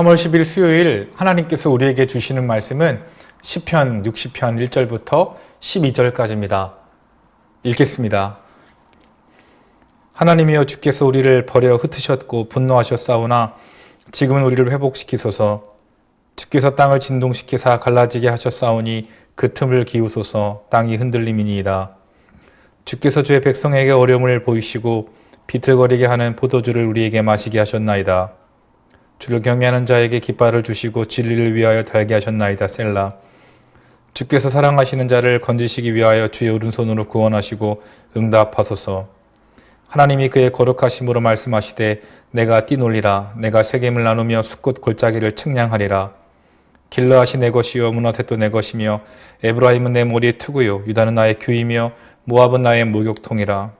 3월 10일 수요일 하나님께서 우리에게 주시는 말씀은 시편 60편 1절부터 12절까지입니다. 읽겠습니다. 하나님이여 주께서 우리를 버려 흩으셨고 분노하셨사오나 지금은 우리를 회복시키소서 주께서 땅을 진동시키사 갈라지게 하셨사오니 그 틈을 기우소서 땅이 흔들림이니이다. 주께서 주의 백성에게 어려움을 보이시고 비틀거리게 하는 포도주를 우리에게 마시게 하셨나이다. 주를 경외하는 자에게 깃발을 주시고 진리를 위하여 달게 하셨나이다. 셀라. 주께서 사랑하시는 자를 건지시기 위하여 주의 오른손으로 구원하시고 응답하소서. 하나님이 그의 거룩하심으로 말씀하시되 내가 뛰놀리라 내가 세겜을 나누며 숲꽃 골짜기를 측량하리라. 길러하시 내 것이요 문화셋도 내 것이며 에브라임은 내 머리의 투구요 유다는 나의 규이며 모압은 나의 목욕통이라.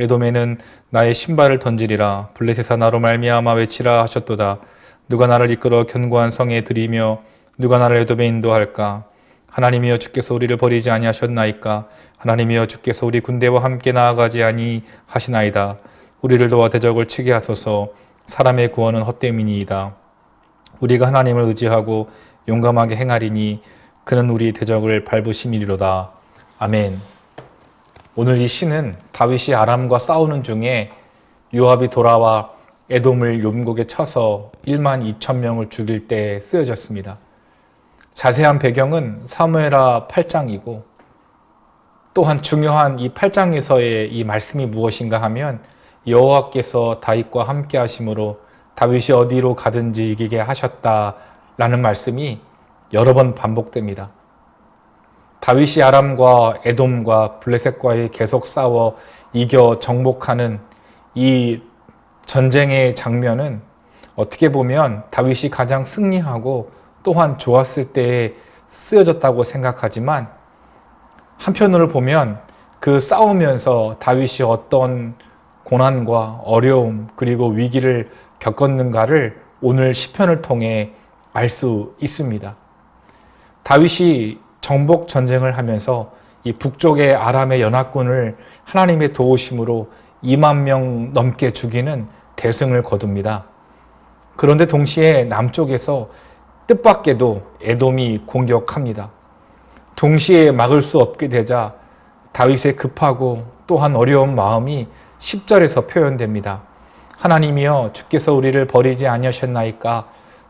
에돔에는 나의 신발을 던지리라 블레셋아 나로 말미암아 외치라 하셨도다. 누가 나를 이끌어 견고한 성에 들이며 누가 나를 에돔에 인도할까? 하나님이여 주께서 우리를 버리지 아니하셨나이까? 하나님이여 주께서 우리 군대와 함께 나아가지 아니하시나이다. 우리를 도와 대적을 치게 하소서. 사람의 구원은 헛됨이니이다. 우리가 하나님을 의지하고 용감하게 행하리니 그는 우리 대적을 밟으심이리로다. 아멘. 오늘 이 시는 다윗이 아람과 싸우는 중에 요압이 돌아와 에돔을 용곡에 쳐서 1만 2천 명을 죽일 때 쓰여졌습니다. 자세한 배경은 사무엘하 8장이고 또한 중요한 이 8장에서의 이 말씀이 무엇인가 하면 여호와께서 다윗과 함께 하심으로 다윗이 어디로 가든지 이기게 하셨다라는 말씀이 여러 번 반복됩니다. 다윗이 아람과 에돔과 블레셋과의 계속 싸워 이겨 정복하는 이 전쟁의 장면은 어떻게 보면 다윗이 가장 승리하고 또한 좋았을 때에 쓰여졌다고 생각하지만 한편으로 보면 그 싸우면서 다윗이 어떤 고난과 어려움 그리고 위기를 겪었는가를 오늘 시편을 통해 알 수 있습니다. 다윗이 정복 전쟁을 하면서 이 북쪽의 아람의 연합군을 하나님의 도우심으로 2만 명 넘게 죽이는 대승을 거둡니다. 그런데 동시에 남쪽에서 뜻밖에도 에돔이 공격합니다. 동시에 막을 수 없게 되자 다윗의 급하고 또한 어려운 마음이 10절에서 표현됩니다. 하나님이여 주께서 우리를 버리지 아니하셨나이까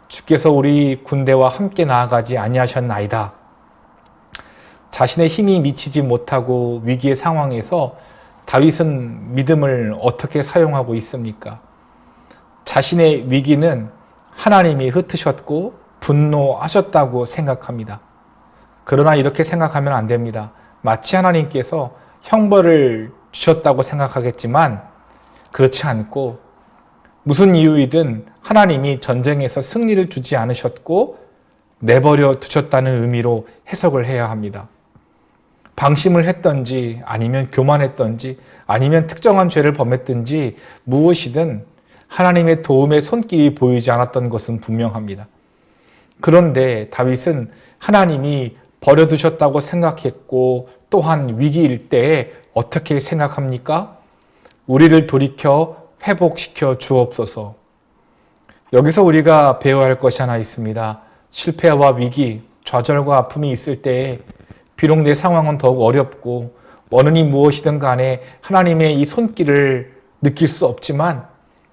주께서 우리 군대와 함께 나아가지 아니하셨나이다. 자신의 힘이 미치지 못하고 위기의 상황에서 다윗은 믿음을 어떻게 사용하고 있습니까? 자신의 위기는 하나님이 흩으셨고 분노하셨다고 생각합니다. 그러나 이렇게 생각하면 안 됩니다. 마치 하나님께서 형벌을 주셨다고 생각하겠지만 그렇지 않고 무슨 이유이든 하나님이 전쟁에서 승리를 주지 않으셨고 내버려 두셨다는 의미로 해석을 해야 합니다. 방심을 했던지 아니면 교만했던지 아니면 특정한 죄를 범했든지 무엇이든 하나님의 도움의 손길이 보이지 않았던 것은 분명합니다. 그런데 다윗은 하나님이 버려두셨다고 생각했고 또한 위기일 때에 어떻게 생각합니까? 우리를 돌이켜 회복시켜 주옵소서. 여기서 우리가 배워야 할 것이 하나 있습니다. 실패와 위기, 좌절과 아픔이 있을 때에 비록 내 상황은 더욱 어렵고 원인이 무엇이든 간에 하나님의 이 손길을 느낄 수 없지만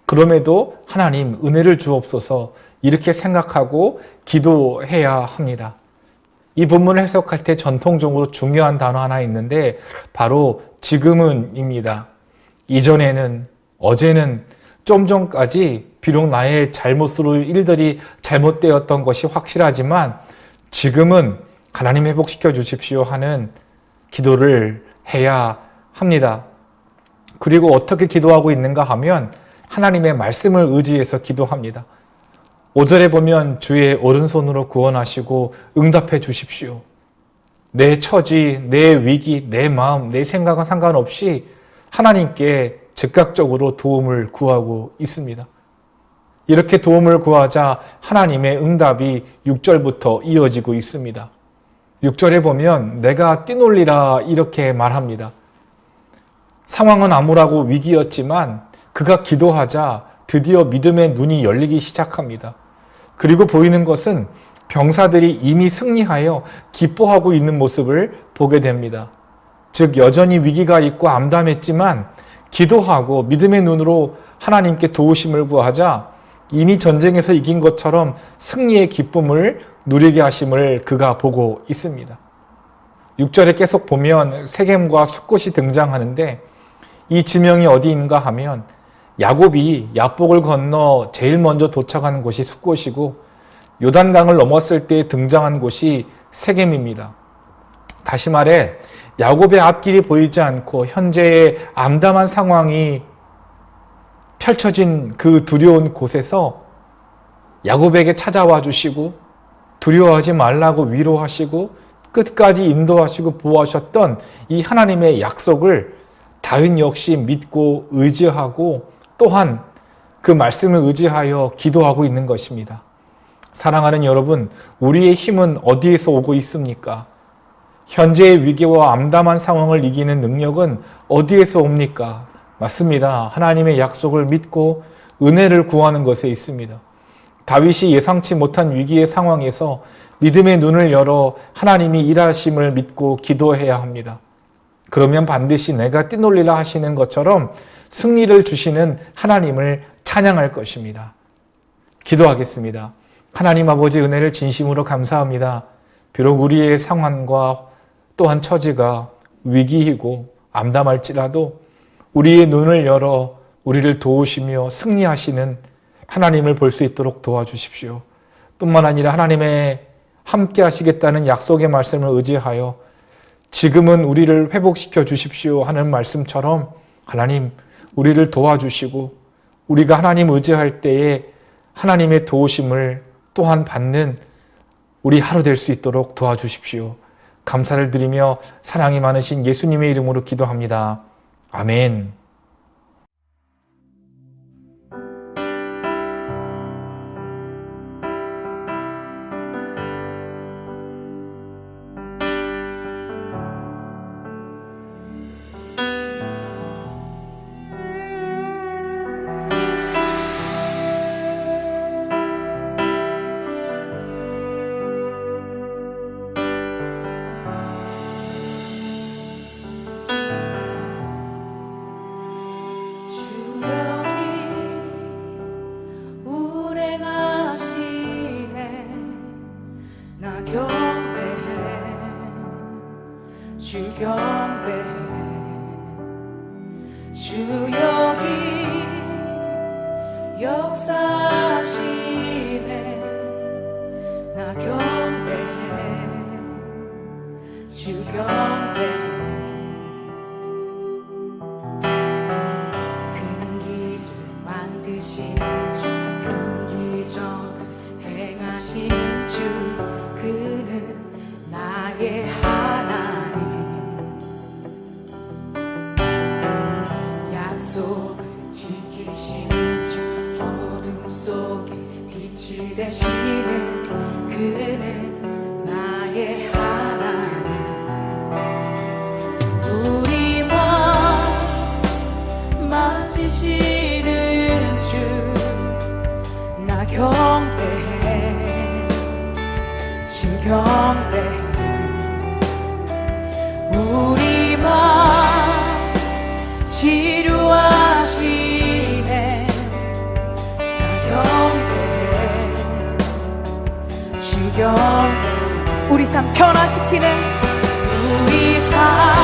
그럼에도 하나님 은혜를 주옵소서 이렇게 생각하고 기도해야 합니다. 이 본문을 해석할 때 전통적으로 중요한 단어 하나 있는데 바로 지금은입니다. 이전에는 어제는 좀 전까지 비록 나의 잘못으로 일들이 잘못되었던 것이 확실하지만 지금은 하나님 회복시켜 주십시오 하는 기도를 해야 합니다. 그리고 어떻게 기도하고 있는가 하면 하나님의 말씀을 의지해서 기도합니다. 5절에 보면 주의 오른손으로 구원하시고 응답해 주십시오. 내 처지, 내 위기, 내 마음, 내 생각은 상관없이 하나님께 즉각적으로 도움을 구하고 있습니다. 이렇게 도움을 구하자 하나님의 응답이 6절부터 이어지고 있습니다. 6절에 보면 내가 뛰놀리라 이렇게 말합니다. 상황은 암울하고 위기였지만 그가 기도하자 드디어 믿음의 눈이 열리기 시작합니다. 그리고 보이는 것은 병사들이 이미 승리하여 기뻐하고 있는 모습을 보게 됩니다. 즉, 여전히 위기가 있고 암담했지만 기도하고 믿음의 눈으로 하나님께 도우심을 구하자 이미 전쟁에서 이긴 것처럼 승리의 기쁨을 누리게 하심을 그가 보고 있습니다. 6절에 계속 보면 세겜과 숫곳이 등장하는데 이 지명이 어디인가 하면 야곱이 야복을 건너 제일 먼저 도착한 곳이 숫곳이고 요단강을 넘었을 때 등장한 곳이 세겜입니다. 다시 말해 야곱의 앞길이 보이지 않고 현재의 암담한 상황이 펼쳐진 그 두려운 곳에서 야곱에게 찾아와 주시고 두려워하지 말라고 위로하시고 끝까지 인도하시고 보호하셨던 이 하나님의 약속을 다윗 역시 믿고 의지하고 또한 그 말씀을 의지하여 기도하고 있는 것입니다. 사랑하는 여러분, 우리의 힘은 어디에서 오고 있습니까? 현재의 위기와 암담한 상황을 이기는 능력은 어디에서 옵니까? 맞습니다. 하나님의 약속을 믿고 은혜를 구하는 것에 있습니다. 다윗이 예상치 못한 위기의 상황에서 믿음의 눈을 열어 하나님이 일하심을 믿고 기도해야 합니다. 그러면 반드시 내가 뛰놀리라 하시는 것처럼 승리를 주시는 하나님을 찬양할 것입니다. 기도하겠습니다. 하나님 아버지 은혜를 진심으로 감사합니다. 비록 우리의 상황과 또한 처지가 위기이고 암담할지라도 우리의 눈을 열어 우리를 도우시며 승리하시는 하나님을 볼 수 있도록 도와주십시오. 뿐만 아니라 하나님의 함께 하시겠다는 약속의 말씀을 의지하여 지금은 우리를 회복시켜 주십시오 하는 말씀처럼 하나님 우리를 도와주시고 우리가 하나님 의지할 때에 하나님의 도우심을 또한 받는 우리 하루 될 수 있도록 도와주십시오. 감사를 드리며 사랑이 많으신 예수님의 이름으로 기도합니다. 아멘. 주 경배해 주 여기 역사하시네. 나 경배해 주 경배해 큰 길을 만드신 주, 큰 기적 행하신 우리 삶 변화시키는 우리 삶